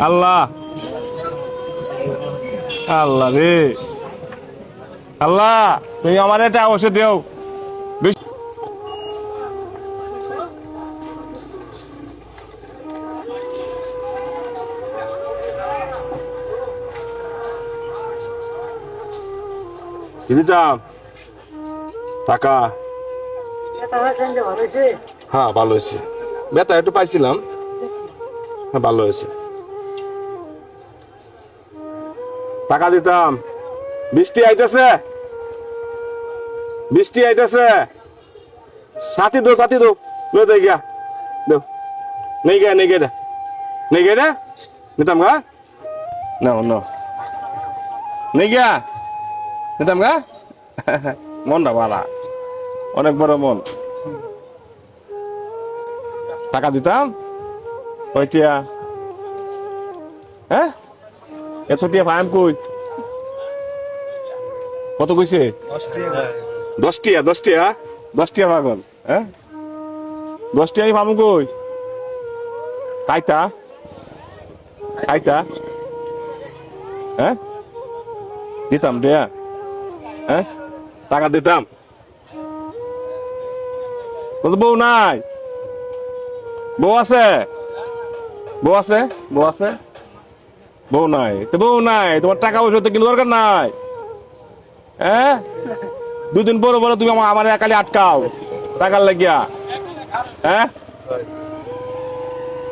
আল্লাহ। আল্লাহ রে। আল্লাহ, তুমি আমার এটা অবশ্যই দেও। টাকা হ্যাঁ ভালো হয়েছে। বেতা একটু পাইছিলাম। হ্যাঁ ভালো হয়েছে। টাকা দিতাম। বৃষ্টি আইতেছে। বৃষ্টি আইতেছে। সাথী দো সাথী দো। লো দে গিয়া। দো। নেই গিয়া নেই গিয়া নেই গিয়া রে নিতাম গা। না না। নেই গিয়া। নিতাম গা। মনটা ভালা অনেক বড় মন। টাকা দিতাম। কয়টিয়া হ্যাঁ? এত টিয়া পাইম কই? কত কইছে? দশ টিয়া দশ টিয়া টিয়া পাগল হ্যাঁ? দশ টিয়া পাম কই? কাইতা? কাইতা? হ্যাঁ? দিতাম দেয়া হ্যাঁ? টাকা দিতাম। বউ নাই? বউ আছে? বউ আছে? বউ আছে? বউ নাই। তো বউ নাই, তোমার টাকা পয়সা তো কিন্তু দরকার নাই। হ্যাঁ? দুদিন পরে পরে তুমি আমার আমার একালি আটকাও, টাকার লাগিয়া। হ্যাঁ?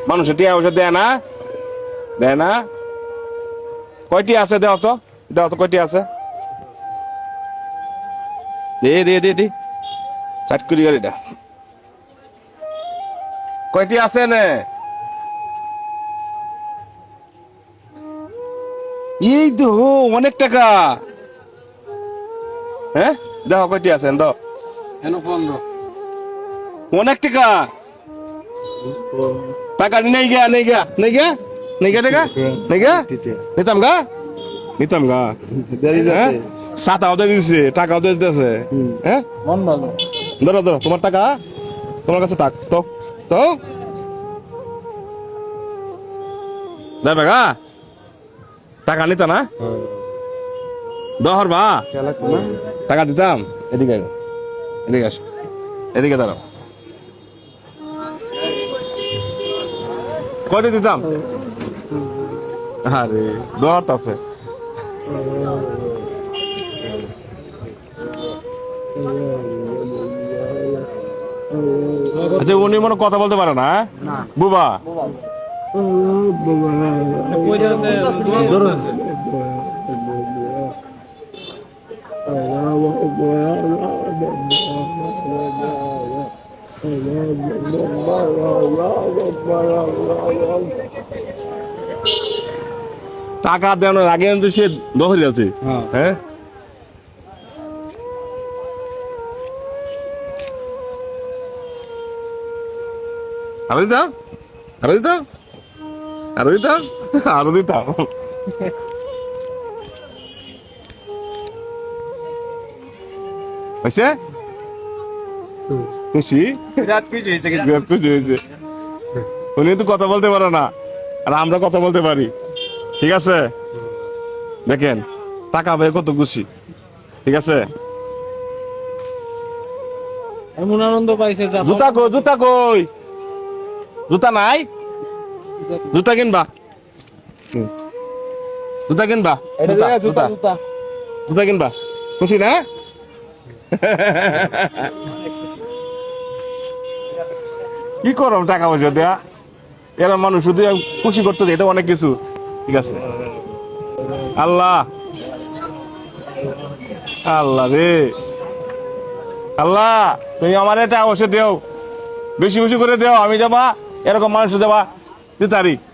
মানুষের টিয়া পয়সা দেয় না। দেয় না? কয়টি আছে দেও তো? দেও তো কয়টি আছে? দে দে দে দে। চাট করি গাড়িটা কয়টি আছে নে এই তো অনেক টাকা। হ্যাঁ? দেখো কয়টি আছেন তো অনেক টাকা। টাকা নেই গা নেই গা নেই গা নেই গা টাকা? নেই গা? নিতাম গা? নিতাম গা। হ্যাঁ? সাতাও দিয়ে দিছে টাকাও দিয়ে দিতেছে। হ্যাঁ? মন ভালো। ধরো ধরো তোমার টাকা? তোমার কাছে থাক তো তো দেবে গা টাকা নিতা না? দহর বা। টাকা দিতাম? এদিকে। এদিকে আস। এদিকে দাঁড়াও। কয়টা দিতাম? আরে দহর আছে। আচ্ছা উনি মনে কথা বলতে পারে না হ্যাঁ? বুবা। টাকা দেওয়ানোর আগে কিন্তু সে দখল আছে হ্যাঁ। হ্যাঁ? আরও আরও দিতাম আরও দিতাম? আরও দিতাম। হয়েছে খুশি উনি তো কথা বলতে পারে না আর আমরা কথা বলতে পারি। ঠিক আছে? দেখেন টাকা পেয়ে কত খুশি। ঠিক আছে? এমন আনন্দ পাইছে জুতা কই জুতা কই? জুতা নাই? জুতা কিনবা। জুতা কিনবা। জুতা জুতা জুতা। কিনবা। খুশি না? কি করম টাকা পয়সা দেয়া? এরা মানুষ শুধু খুশি করতে এটা অনেক কিছু। ঠিক আছে? আল্লাহ। আল্লাহ রে। আল্লাহ তুমি আমার এটা অবশ্যই দেও। বেশি বেশি করে দেও আমি যাবা এরকম মানুষ যাবা। de Dari.